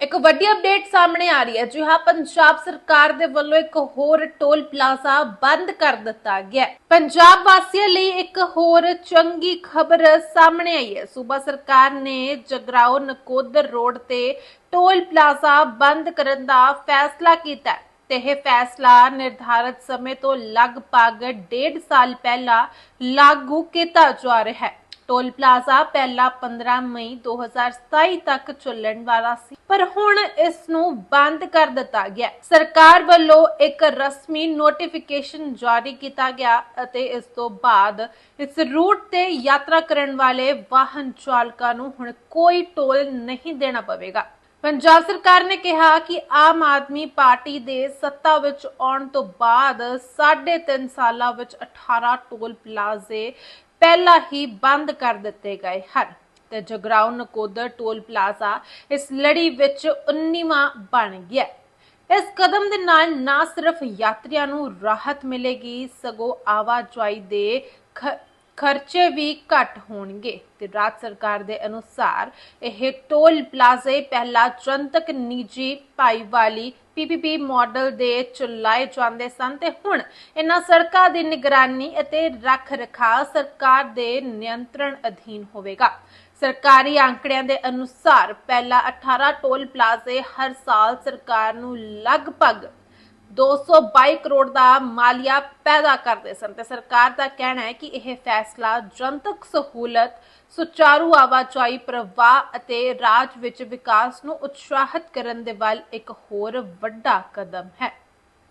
ਇੱਕ ਵੱਡੀ ਅਪਡੇਟ ਸਾਹਮਣੇ ਆ ਰਹੀ ਹੈ। ਜੀ ਹਾਂ, ਪੰਜਾਬ ਸਰਕਾਰ ਦੇ ਵੱਲੋਂ ਇੱਕ ਹੋਰ ਟੋਲ ਪਲਾਜ਼ਾ ਬੰਦ ਕਰ ਦਿੱਤਾ ਗਿਆ ਪੰਜਾਬ ਵਾਸੀਆਂ ਲਈ ਇੱਕ ਹੋਰ ਚੰਗੀ ਖਬਰ ਸਾਹਮਣੇ ਆਈ ਹੈ। ਸੂਬਾ ਸਰਕਾਰ ਨੇ ਜਗਰਾਓ ਨਕੋਦਰ ਰੋਡ ਤੇ ਟੋਲ ਪਲਾਜ਼ਾ ਬੰਦ ਕਰਨ ਦਾ ਫੈਸਲਾ ਕੀਤਾ ਤੇ ਇਹ ਫੈਸਲਾ ਨਿਰਧਾਰਤ ਸਮੇਂ ਤੋਂ ਲਗਭਗ 1.5 ਸਾਲ ਪਹਿਲਾਂ ਲਾਗੂ ਕੀਤਾ ਜਾ ਰਿਹਾ ਹੈ। ਟੋਲ ਪਲਾਜ਼ਾ ਪਹਿਲਾਂ 15 ਮਈ 2027 ਤੱਕ ਚੱਲਣ ਵਾਲਾ ਸੀ, ਪਰ ਹੁਣ ਇਸ ਨੂੰ ਬੰਦ ਕਰ ਦਿੱਤਾ ਗਿਆ ਸਰਕਾਰ ਵੱਲੋਂ ਇੱਕ ਰਸਮੀ ਨੋਟੀਫਿਕੇਸ਼ਨ ਜਾਰੀ ਕੀਤਾ ਗਿਆ ਅਤੇ ਇਸ ਤੋਂ ਬਾਅਦ ਇਸ ਰੂਟ ਤੇ ਯਾਤਰਾ ਕਰਨ ਵਾਲੇ ਵਾਹਨ ਚਾਲਕਾਂ ਨੂੰ ਹੁਣ ਕੋਈ ਟੋਲ ਨਹੀਂ ਦੇਣਾ ਪਵੇਗਾ। ਪੰਜਾਬ ਸਰਕਾਰ ਨੇ ਕਿਹਾ ਕਿ ਆਮ ਆਦਮੀ ਪਾਰਟੀ ਦੇ ਸੱਤਾ ਵਿੱਚ ਆਉਣ ਤੋਂ ਬਾਅਦ 3.5 ਸਾਲਾਂ ਵਿੱਚ 18 ਟੋਲ ਪਲਾਜ਼ੇ ਪਹਿਲਾਂ ਹੀ ਬੰਦ ਕਰ ਦਿੱਤੇ ਗਏ ਹਨ। ਤੇ ਜਗਰਾਉਂ ਨਕੋਦਰ ਟੋਲ ਪਲਾਜ਼ਾ ਇਸ ਲੜੀ ਵਿੱਚ 19ਵਾਂ ਬਣ ਗਿਆ ਇਸ ਕਦਮ ਦੇ ਨਾਲ ਨਾ ਸਿਰਫ ਯਾਤਰੀਆਂ ਨੂੰ ਰਾਹਤ ਮਿਲੇਗੀ, ਸਗੋਂ ਆਵਾਜਾਈ ਦੇ ਖਰਚੇ ਵੀ ਘੱਟ ਹੋਣਗੇ ਤੇ ਰਾਜ ਸਰਕਾਰ ਦੇ ਅਨੁਸਾਰ ਇਹ ਟੋਲ ਪਲਾਜ਼ੇ ਪਹਿਲਾਂ ਜਨਤਕ ਨਿੱਜੀ ਭਾਈਵਾਲੀ ਪੀਪੀਪੀ ਮਾਡਲ ਦੇ ਚਲਾਏ ਜਾਂਦੇ ਸਨ ਤੇ ਹੁਣ ਇਹਨਾਂ ਸੜਕਾਂ ਦੀ ਨਿਗਰਾਨੀ ਅਤੇ ਰੱਖ ਰਖਾਅ ਸਰਕਾਰ ਦੇ ਨਿਯੰਤਰਣ ਅਧੀਨ ਹੋਵੇਗਾ। ਸਰਕਾਰੀ ਅੰਕੜਿਆਂ ਦੇ ਅਨੁਸਾਰ ਪਹਿਲਾਂ 18 ਟੋਲ ਪਲਾਜ਼ੇ ਹਰ ਸਾਲ ਸਰਕਾਰ ਨੂੰ ਲਗਭਗ 222 ਕਰੋੜ ਦਾ ਮਾਲੀਆ ਪੈਦਾ ਕਰਦੇ ਸਨ ਤੇ ਸਰਕਾਰ ਦਾ ਕਹਿਣਾ ਹੈ ਕਿ ਇਹ ਫੈਸਲਾ ਜਨਤਕ ਸਹੂਲਤ, ਸੁਚਾਰੂ ਆਵਾਜਾਈ ਪ੍ਰਵਾਹ ਅਤੇ ਰਾਜ ਵਿੱਚ ਵਿਕਾਸ ਨੂੰ ਉਤਸ਼ਾਹਿਤ ਕਰਨ ਦੇ ਵੱਲ ਇੱਕ ਹੋਰ ਵੱਡਾ ਕਦਮ ਹੈ।